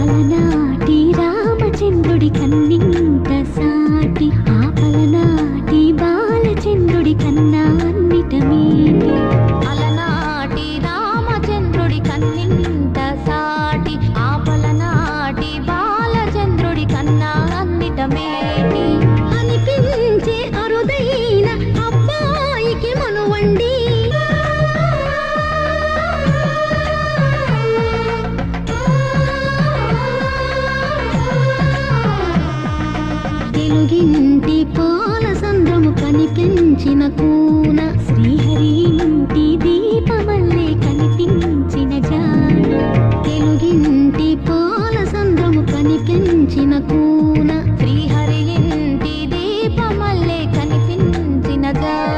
అలనాటి రామచంద్రుడి కన్నింత సా తెలుగింటి పాల సంద్రము కనిపించిన కూన. శ్రీహరి ఇంటి దీపమల్లే కనిపించిన జాన. తెలుగింటి పాల సంద్రము కనిపించిన కూన. శ్రీహరి ఇంటి దీపమల్లే కనిపించిన జాన.